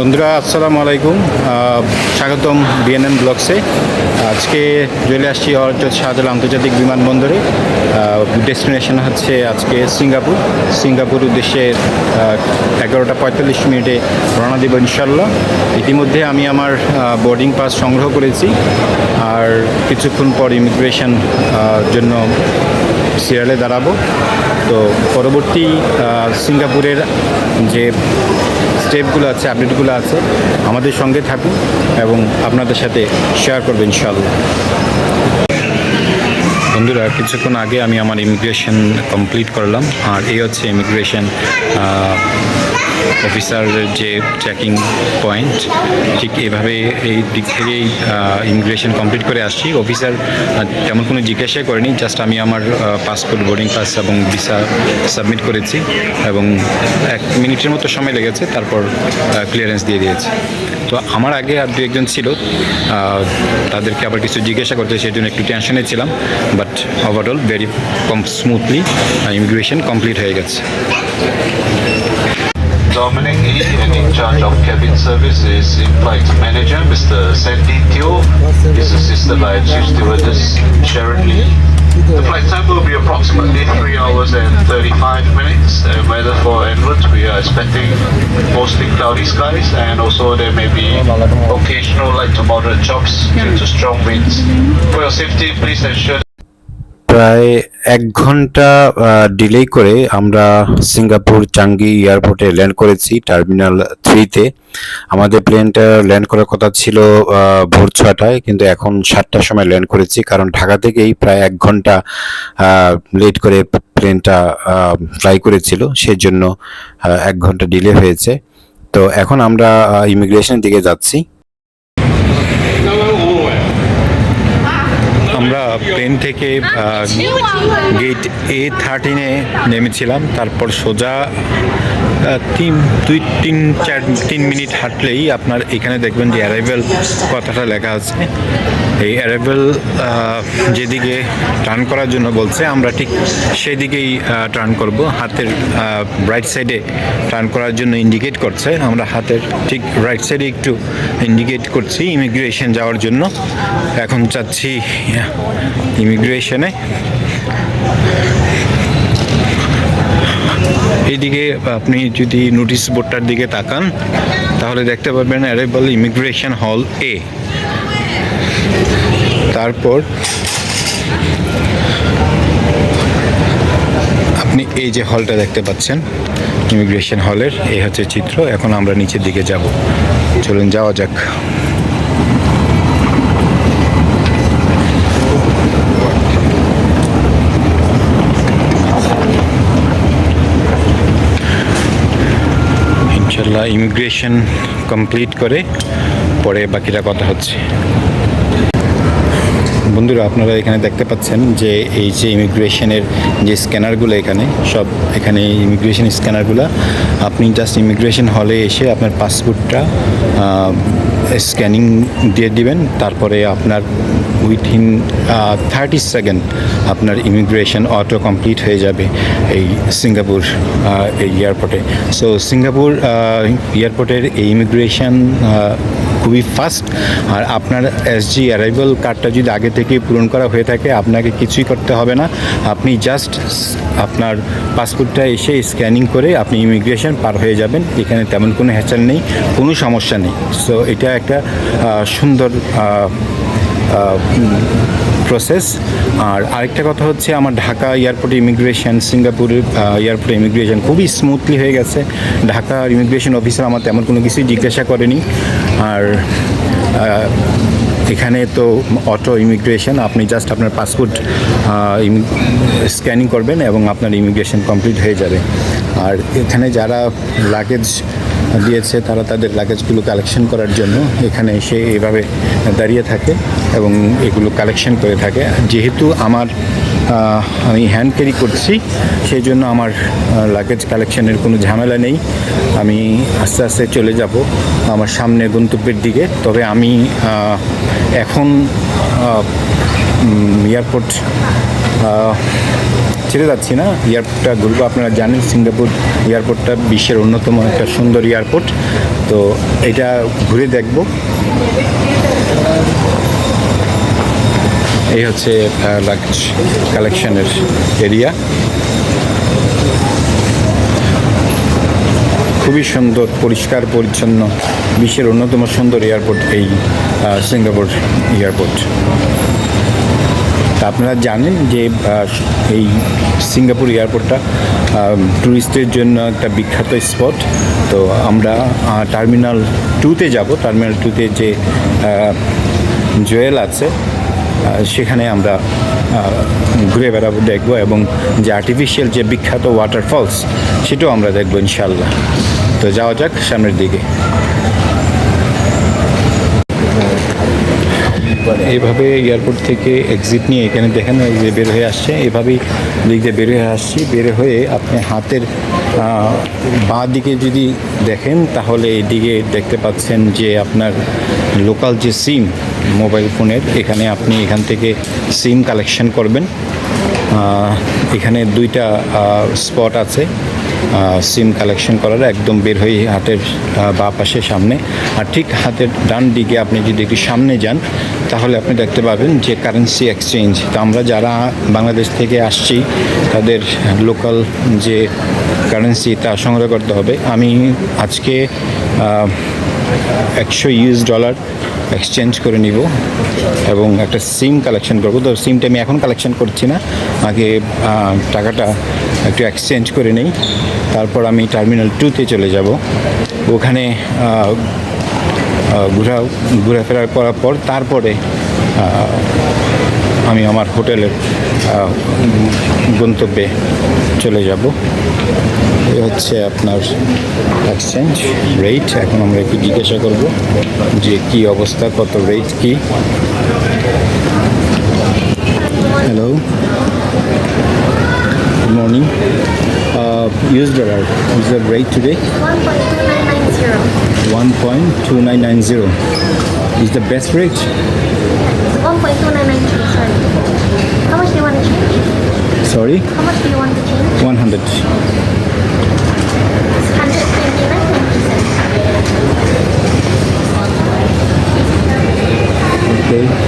বন্ধুরা, আসসালামু আলাইকুম। স্বাগতম বিএনএন ব্লগসে আজকে চলে আসছি হরজত শাহজালাল আন্তর্জাতিক বিমানবন্দরে। ডেস্টিনেশন হচ্ছে আজকে সিঙ্গাপুর। সিঙ্গাপুর উদ্দেশ্যে এগারোটা পঁয়তাল্লিশ মিনিটে রওনা দেব ইনশাল্লাহ ইতিমধ্যে আমি আমার বোর্ডিং পাস সংগ্রহ করেছি। আর কিছুক্ষণ পর ইমিগ্রেশন জন্য সিরিয়ালে দাঁড়াবো। তো পরবর্তী সিঙ্গাপুরের যে স্টেপগুলো আছে, আপডেটগুলো আছে, আমাদের সঙ্গে থাকুন এবং আপনাদের সাথে শেয়ার করবেন ইনশাআল্লাহ। বন্ধুরা, কিছুক্ষণ আগে আমি আমার ইমিগ্রেশন কমপ্লিট করলাম, আর এই হচ্ছে ইমিগ্রেশন অফিসারের যে চেকিং পয়েন্ট ঠিক এভাবে এই দিক থেকেই ইমিগ্রেশন কমপ্লিট করে আসছি। অফিসার তেমন কোনো জিজ্ঞাসা করেনি জাস্ট আমি আমার পাসপোর্ট বোর্ডিং পাস এবং ভিসা সাবমিট করেছি এবং এক মিনিটের মতো সময় লেগেছে, তারপর ক্লিয়ারেন্স দিয়ে দিয়েছে। তো আমার আগে আর দু একজন ছিল তাদেরকে আবার কিছু জিজ্ঞাসা করতে সেই জন্য একটু টেনশনে ছিলাম but overall very calm smoothly immigration complete হয়ে গেছে। Dominic E, and in charge of cabin service is in-flight manager Mr. Sandy Teo. He's assisted by Chief Stewardess Sharon Lee. The flight time will be approximately 3 hours and 35 minutes. And weather for en route, we are expecting mostly cloudy skies and also there may be occasional light to moderate chops due to strong winds. For your safety, please ensure প্রায় এক ঘণ্টা delay করে আমরা Singapore চাঙ্গি এয়ারপোর্টে land করেছি terminal থ্রিতে আমাদের প্লেনটা ল্যান্ড করার কথা ছিল ভোর ছটায়, কিন্তু এখন সাতটার সময় ল্যান্ড করেছি, কারণ ঢাকা থেকেই প্রায় এক ঘণ্টা লেট করে প্লেনটা ফ্লাই করেছিল, সেজন্য এক ঘণ্টা ডিলে হয়েছে। তো এখন আমরা ইমিগ্রেশনের দিকে যাচ্ছি আমরা প্লেন থেকে গেট এ থার্টিনে নেমেছিলাম তারপর সোজা তিন, দুই, তিন, চার, তিন মিনিট হাঁটলেই আপনার এখানে দেখবেন যে অ্যারাইভেল কথাটা লেখা আছে। এই অ্যারাইভেল যেদিকে টার্ন করার জন্য বলছে, আমরা ঠিক সেদিকেই টার্ন করব। হাতের রাইট সাইডে টার্ন করার জন্য ইন্ডিকেট করছে। আমরা হাতের ঠিক রাইট সাইডে একটু ইন্ডিকেট করছি ইমিগ্রেশন যাওয়ার জন্য। এখন চাচ্ছি ইমিগ্রেশনে এইদিকে আপনি যদি নোটিশ বোর্ডটার দিকে তাকান, তাহলে দেখতে পারবেন অ্যারেবল ইমিগ্রেশন হল এ তারপর আপনি এই যে হলটা দেখতে পাচ্ছেন ইমিগ্রেশন হলের এই হচ্ছে চিত্র। এখন আমরা নিচের দিকে যাব। চলুন যাওয়া যাক। ইনশাল্লাহ ইমিগ্রেশন কমপ্লিট করে পরে বাকিটা কথা হচ্ছে। বন্ধুরা, আপনারা এখানে দেখতে পাচ্ছেন যে এই যে ইমিগ্রেশনের যে স্ক্যানারগুলো এখানে, সব এখানে ইমিগ্রেশন স্ক্যানারগুলো, আপনি জাস্ট ইমিগ্রেশন হলে এসে আপনার পাসপোর্টটা স্ক্যানিং দিয়ে দিবেন, তারপরে আপনার উইথিন থার্টি সেকেন্ড আপনার ইমিগ্রেশন অটো কমপ্লিট হয়ে যাবে এই সিঙ্গাপুর এই এয়ারপোর্টে সো সিঙ্গাপুর এয়ারপোর্টের এই ইমিগ্রেশন খুবই ফাস্ট আর আপনার এসজি অ্যারাইভাল কার্ডটা যদি আগে থেকে পূরণ করা হয়ে থাকে, আপনাকে কিছুই করতে হবে না। আপনি জাস্ট আপনার পাসপোর্টটা এসে স্ক্যানিং করে আপনি ইমিগ্রেশন পার হয়ে যাবেন। এখানে তেমন কোনো হ্যাচাল নেই, কোনো সমস্যা নেই। সো এটা একটা সুন্দর প্রসেস আর আরেকটা কথা হচ্ছে আমার ঢাকা এয়ারপোর্টে ইমিগ্রেশন সিঙ্গাপুরের এয়ারপোর্টে ইমিগ্রেশন খুবই স্মুথলি হয়ে গেছে। ঢাকার ইমিগ্রেশন অফিসার আমার তেমন কোনো কিছুই জিজ্ঞাসা করেনি। আর এখানে তো অটো ইমিগ্রেশন আপনি জাস্ট আপনার পাসপোর্ট স্ক্যানিং করবেন এবং আপনার ইমিগ্রেশন কমপ্লিট হয়ে যাবে। আর এখানে যারা লাগেজ দিয়েছে তারা তাদের লাগেজগুলো কালেকশন করার জন্য। এখানে এসে এভাবে দাঁড়িয়ে থাকে এবং এগুলো কালেকশন করে থাকে। যেহেতু আমার আমি হ্যান্ড ক্যারি করছি, সেই জন্য আমার লাগেজ কালেকশনের কোনো ঝামেলা নেই। আমি আস্তে আস্তে চলে যাব আমার সামনে গন্তব্যের দিকে। তবে আমি এখন এয়ারপোর্ট ছেড়ে যাচ্ছি না। এয়ারপোর্টটা ঘুরবো। আপনারা জানেন সিঙ্গাপুর এয়ারপোর্টটা বিশ্বের অন্যতম একটা সুন্দর এয়ারপোর্ট তো এটা ঘুরে দেখব। এই হচ্ছে লাগেজ কালেকশনের এরিয়া খুবই সুন্দর, পরিষ্কার, পরিচ্ছন্ন, বিশ্বের অন্যতম সুন্দর এয়ারপোর্ট এই সিঙ্গাপুর এয়ারপোর্ট তা আপনারা জানেন যে এই সিঙ্গাপুর এয়ারপোর্টটা ট্যুরিস্টের জন্য একটা বিখ্যাত স্পট। তো আমরা টার্মিনাল টুতে যাব। টার্মিনাল টুতে যে জুয়েল আছে সেখানে আমরা ঘুরে বেড়াবো, দেখব এবং যে আর্টিফিশিয়াল যে বিখ্যাত ওয়াটারফলস সেটাও আমরা দেখব ইনশাল্লাহ তো যাওয়া যাক সামনের দিকে। এইভাবে এয়ারপোর্ট থেকে এক্সিট নিয়ে এখানে দেখেন এই যে বের হয়ে আসছে। এভাবেই দিক দিয়ে বের হয়ে আসছি। বের হয়ে আপনি হাতের বাঁ দিকে যদি দেখেন, তাহলে এইদিকে দেখতে পাচ্ছেন যে আপনার লোকাল যে সিম মোবাইল ফোনের এখানে আপনি এখান থেকে সিম কালেকশন করবেন। এখানে দুইটা স্পট আছে। সিম কালেকশন করার একদম বের হয়ে হাতের বাঁ পাশে সামনে। আর ঠিক হাতের ডান দিকে আপনি যদি একটু সামনে যান, তাহলে আপনি দেখতে পাবেন যে কারেন্সি এক্সচেঞ্জ তো আমরা যারা বাংলাদেশ থেকে আসছি, তাদের লোকাল যে কারেন্সি তা সংগ্রহ করতে হবে। আমি আজকে একশো ইউএস ডলার এক্সচেঞ্জ করে নিব এবং একটা সিম কালেকশন করব। তো সিমটা আমি এখন কালেকশন করছি না। আগে টাকাটা একটু এক্সচেঞ্জ করে নেই। তারপর আমি টার্মিনাল টুতে চলে যাব। ওখানে ঘোরা ঘোরাফেরা করার পর তারপরে আমি আমার হোটেলের গন্তব্যে চলে যাব। এই হচ্ছে আপনার এক্সচেঞ্জ রেট এখন আমরা একটু জিজ্ঞাসা করব যে কি অবস্থা, কত রেট কি? Hello morning. Uh, US is the rate today? 1.2990. 1.2990 is the best rate. 1.2990. Sorry. How much do you want to change? Sorry. How much do you want to change? 100. 129.90. Okay.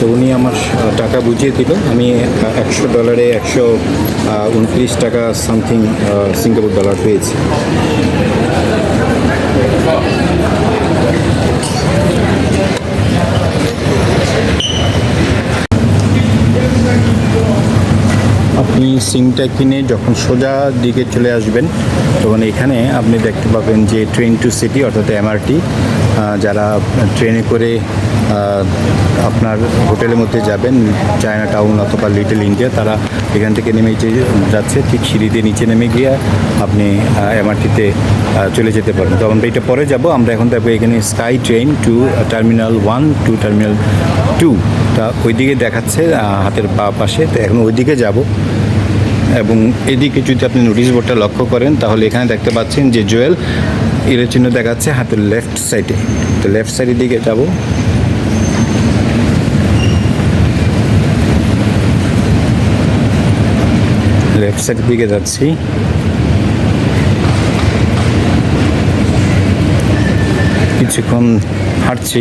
তো উনি আমার টাকা বুঝিয়ে দিল। আমি একশো ডলারে একশো উনত্রিশ টাকা সামথিং সিঙ্গাপুর ডলার পেয়েছি। আপনি সিমটা কিনে যখন সোজা দিকে চলে আসবেন, তখন এখানে আপনি দেখতে পাবেন যে ট্রেন টু সিটি, অর্থাৎ এমআরটি যারা ট্রেনে করে আপনার হোটেলের মধ্যে যাবেন চায়না টাউন অথবা লিটল ইন্ডিয়া তারা এখান থেকে নেমে যাচ্ছে, ঠিক সিঁড়িতে নিচে নেমে গিয়ে আপনি এমআরটিতে চলে যেতে পারবেন। তো আমরা এটা পরে যাব। আমরা এখন দেখব এখানে sky train to terminal one to terminal two তা ওইদিকে দেখাচ্ছে হাতের বা পাশে। তো এখন ওইদিকে যাব। এবং এদিকে যদি আপনি নোটিশ বোর্ডটা লক্ষ্য করেন, তাহলে এখানে দেখতে পাচ্ছেন যে জুয়েল এর চিহ্ন দেখাচ্ছে হাতের লেফট সাইডে তো লেফট সাইডের দিকে যাব। লেফট সাইডের দিকে যাচ্ছি। কিছুক্ষণ হাঁটছি।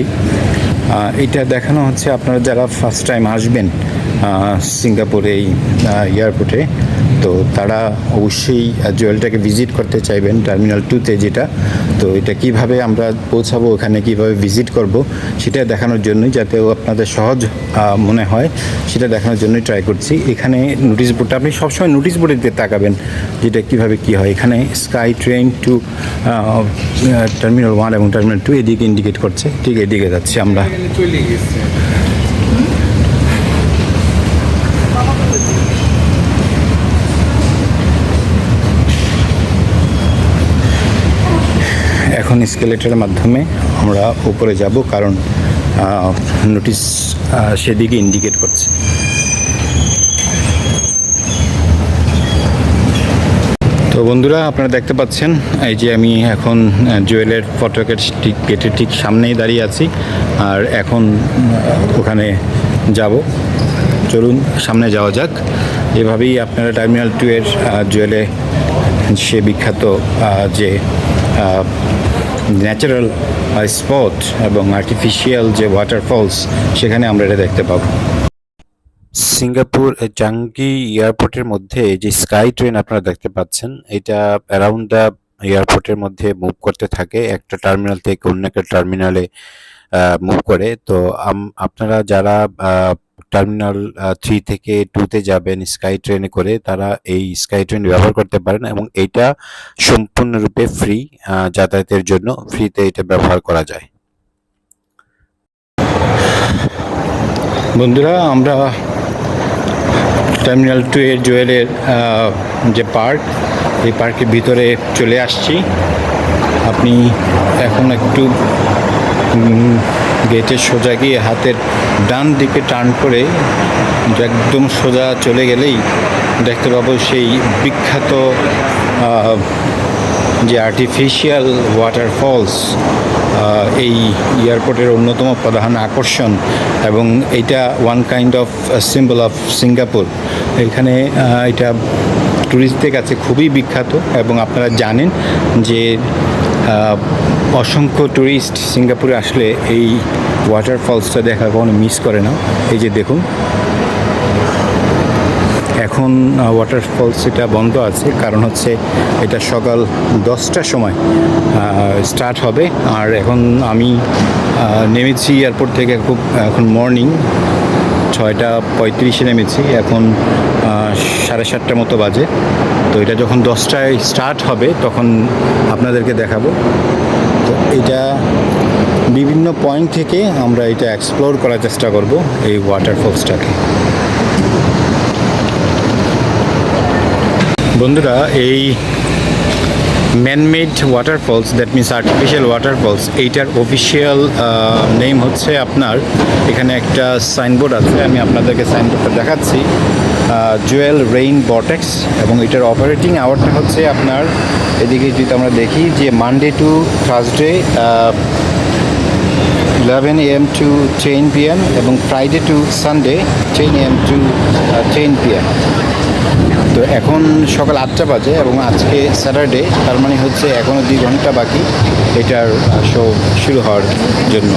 এটা দেখানো হচ্ছে আপনারা যারা ফার্স্ট টাইম আসবেন সিঙ্গাপুর, এই এয়ারপোর্টে তো তারা অবশ্যই জুয়েলটাকে ভিজিট করতে চাইবেন টার্মিনাল টুতে যেটা। তো এটা কীভাবে আমরা পৌঁছাবো, ওখানে কীভাবে ভিজিট করব, সেটা দেখানোর জন্যই যাতে আপনাদের সহজ মনে হয়, সেটা দেখানোর জন্যই ট্রাই করছি। এখানে নোটিশ বোর্ডটা আপনি সবসময় নোটিশ বোর্ডের দিকে তাকাবেন, যেটা কীভাবে কি হয়। এখানে sky train to terminal one এবং টার্মিনাল টু এদিকে ইন্ডিকেট করছে। ঠিক এদিকে যাচ্ছি আমরা। এখন স্কেলেটারের মাধ্যমে আমরা উপরে যাব কারণ নোটিশ সেদিকে ইন্ডিকেট করছে। তো বন্ধুরা, আপনারা দেখতে পাচ্ছেন, এই যে আমি এখন জুয়েলের ফটোকের ঠিক গেটের ঠিক সামনেই দাঁড়িয়ে আছি, আর এখন ওখানে যাব। চলুন, সামনে যাওয়া যাক। এভাবেই আপনারা টার্মিনাল টু এর জুয়েলে সে বিখ্যাত যে ন্যাচারাল স্পট এবং আর্টিফিশিয়াল যে ওয়াটারফলস সেখানে আমরা এটা দেখতে পাবো। সিঙ্গাপুর জাঙ্গি এয়ারপোর্টের মধ্যে যে স্কাই ট্রেন আপনারা দেখতে পাচ্ছেন, এটা অ্যারাউন্ড দ্য এয়ারপোর্টের মধ্যে মুভ করতে থাকে। একটা টার্মিনাল থেকে অন্য একটা টার্মিনালে মুভ করে। তো আপনারা যারা টার্মিনাল থ্রি থেকে টুতে যাবেন স্কাই ট্রেনে করে, তারা এই স্কাই ট্রেন ব্যবহার করতে পারেন এবং এটা সম্পূর্ণরূপে ফ্রি যাতায়াতের জন্য ফ্রিতে এটা ব্যবহার করা যায়। বন্ধুরা, আমরা টার্মিনাল টু এর জুয়েলের যে পার্ক এই পার্কের ভিতরে চলে আসছি। আপনি এখন একটু গেটের সোজা গিয়ে হাতের ডান দিকে টার্ন করে একদম সোজা চলে গেলেই দেখতে পাবো সেই বিখ্যাত যে আর্টিফিশিয়াল ওয়াটারফলস এই এয়ারপোর্টের অন্যতম প্রধান আকর্ষণ এবং এটা one kind of symbol of Singapore এখানে এটা ট্যুরিস্টদের কাছে খুবই বিখ্যাত এবং আপনারা জানেন যে অসংখ্য ট্যুরিস্ট সিঙ্গাপুরে আসলে এই ওয়াটারফলসটা দেখা কখনো মিস করে না। এই যে দেখুন। এখন ওয়াটারফলস এটা বন্ধ আছে। কারণ হচ্ছে এটা সকাল দশটার সময় স্টার্ট হবে। আর এখন আমি নেমেছি এয়ারপোর্ট থেকে খুব, এখন মর্নিং ছয়টা পঁয়ত্রিশে নেমেছি। এখন সাড়ে সাতটার মতো বাজে। তো এটা যখন দশটায় স্টার্ট হবে, তখন আপনাদেরকে দেখাবো। তো এটা বিভিন্ন পয়েন্ট থেকে আমরা এটা এক্সপ্লোর করার চেষ্টা করব এই ওয়াটারফলসটাকে বন্ধুরা, এই manmade waterfalls that means artificial waterfalls এইটার অফিসিয়াল নেম হচ্ছে আপনার, এখানে একটা সাইনবোর্ড আছে, আমি আপনাদেরকে সাইনবোর্ডটা দেখাচ্ছি। জুয়েল রেইন বটেক্স এবং এটার অপারেটিং আওয়ারটা হচ্ছে আপনার, এদিকে যদি আমরা দেখি যে Monday to Thursday eleven AM to ten PM এবং Friday to Sunday ten AM to ten PM তো এখন সকাল আটটা বাজে এবং আজকে স্যাটারডে তার মানে হচ্ছে এখনও দুই ঘণ্টা বাকি এটার শো শুরু হওয়ার জন্য।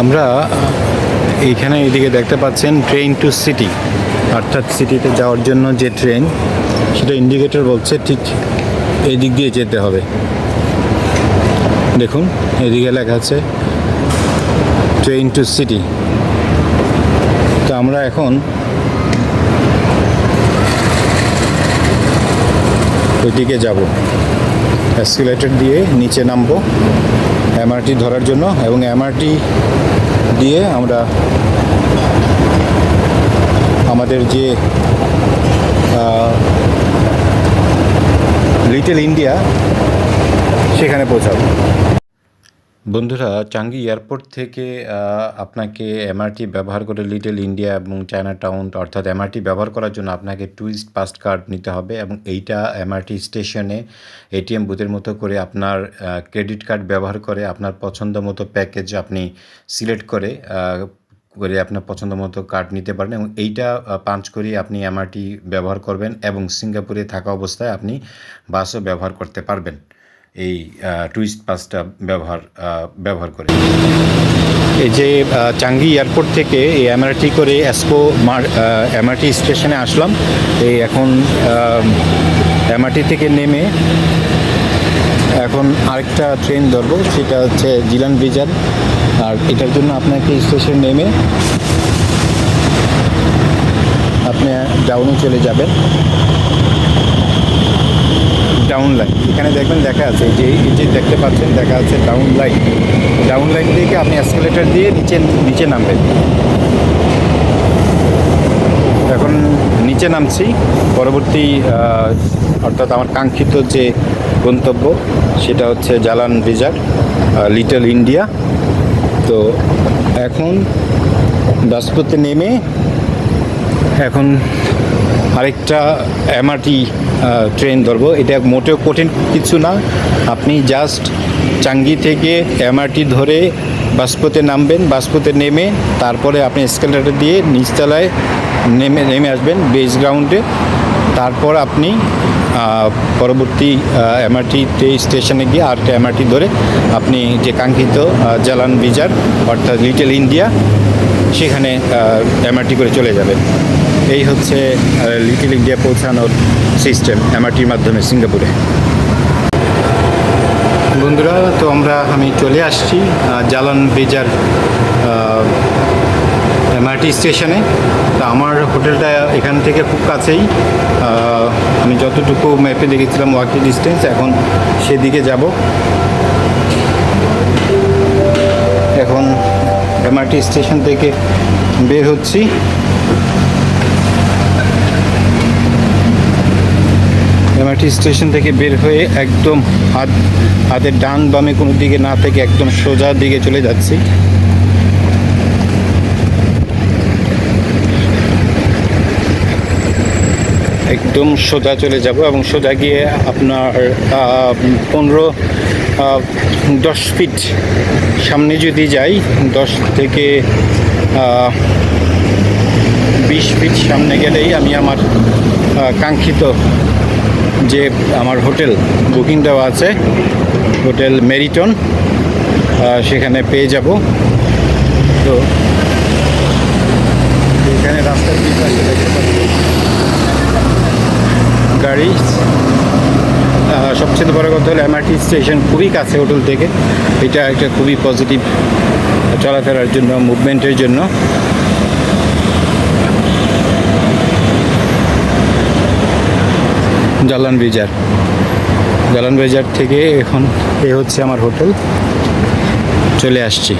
আমরা এইখানে এদিকে দেখতে পাচ্ছেন ট্রেন টু সিটি। অর্থাৎ সিটিতে যাওয়ার জন্য যে ট্রেন, সেটা ইন্ডিকেটর বলছে ঠিক এই দিক দিয়ে যেতে হবে। দেখুন, এদিকে লেখা আছে ট্রেন টু সিটি। তো আমরা এখন ওইদিকে যাব। এসকেলেটর দিয়ে নিচে নামবো। এমআরটি ধরার জন্য এবং এমআরটি দিয়ে আমরা আমাদের যে লিটল ইন্ডিয়া সেখানে পৌঁছাবো। বন্ধুরা, চাঙ্গি এয়ারপোর্ট থেকে আপনাকে এমআরটি ব্যবহার করে লিটল ইন্ডিয়া এবং চায়না টাউন অর্থাৎ এমআরটি ব্যবহার করার জন্য আপনাকে টুরিস্ট পাস কার্ড নিতে হবে এবং এইটা এমআরটি স্টেশনে এটিএম বুথের মতো করে আপনার ক্রেডিট কার্ড ব্যবহার করে আপনার পছন্দ মতো প্যাকেজ আপনি সিলেক্ট করে করে আপনার পছন্দ মতো কার্ড নিতে পারেন এবং এইটা পাঞ্চ করে আপনি এমআরটি ব্যবহার করবেন এবং সিঙ্গাপুরে থাকা অবস্থায় আপনি বাসও ব্যবহার করতে পারবেন। এই টুরিস্ট পাসটা ব্যবহার ব্যবহার করে। এই যে চাঙ্গি এয়ারপোর্ট থেকে এই এমআরটি করে এসকো মার এমআরটি স্টেশনে আসলাম। এই এখন এমআরটি থেকে নেমে এখন আরেকটা ট্রেন ধরবো, সেটা হচ্ছে জিলান ব্রিজার। আর এটার জন্য আপনাকে স্টেশন নেমে আপনি ডাউনে চলে যাবেন। ডাউন লাইন এখানে দেখবেন দেখা আছে যে যে দেখতে পাচ্ছেন দেখা আছে ডাউন লাইন ডাউন লাইন থেকে আপনি এসকেলেটর দিয়ে নিচে নিচে নামবেন। এখন নিচে নামছি। পরবর্তী অর্থাৎ আমার কাঙ্ক্ষিত যে গন্তব্য, সেটা হচ্ছে জালান রিজার্ভ লিটল ইন্ডিয়া তো এখন দাসপুরতে নেমে এখন আরেকটা এমআরটি ট্রেন ধরবো। এটা মোটেও কঠিন কিছু না। আপনি জাস্ট চাঙ্গি থেকে এমআরটি ধরে বাসপথে নামবেন, বাসপথে নেমে তারপরে আপনি এসকেলেটার দিয়ে নিচতলায় নেমে নেমে আসবেন বেস গ্রাউন্ডে তারপর আপনি পরবর্তী এমআরটিতে স্টেশনে গিয়ে আরেকটা এমআরটি ধরে আপনি যে কাঙ্ক্ষিত জালান বিজার অর্থাৎ লিটল ইন্ডিয়া সেখানে এমআরটি করে চলে যাবেন। এই হচ্ছে লিটল ইন্ডিয়া পৌঁছানোর সিস্টেম এমআরটির মাধ্যমে সিঙ্গাপুরে। বন্ধুরা, তো আমরা, আমি চলে আসছি জালান বেজার এমআরটি স্টেশনে তা আমার হোটেলটা এখান থেকে খুব কাছেই। আমি যতটুকু ম্যাপে দেখেছিলাম ওয়াকি ডিস্টেন্স এখন সেদিকে যাব। এখন এমআরটি স্টেশন থেকে বের হচ্ছি। এমআরটি স্টেশন থেকে বের হয়ে একদম হাত হাতের ডান বামে কোনো দিকে না থেকে একদম সোজা দিকে চলে যাচ্ছি। একদম সোজা চলে যাব এবং সোজা গিয়ে আপনার পনেরো দশ ফিট সামনে যদি যাই, দশ থেকে বিশ ফিট সামনে গেলেই আমি আমার কাঙ্ক্ষিত যে আমার হোটেল বুকিং দেওয়া আছে, হোটেল মেরিটন সেখানে পেয়ে যাব। তো এখানে রাস্তার গাড়ি। সবচেয়ে বড় কথা হলো এমআরটি স্টেশন খুবই কাছে হোটেল থেকে। এটা একটা খুবই পজিটিভ চলাফেরার জন্য মুভমেন্টের জন্য। জালান বাজার জালান বেজার থেকে এখন এ হচ্ছে আমার হোটেল। চলে আসছি।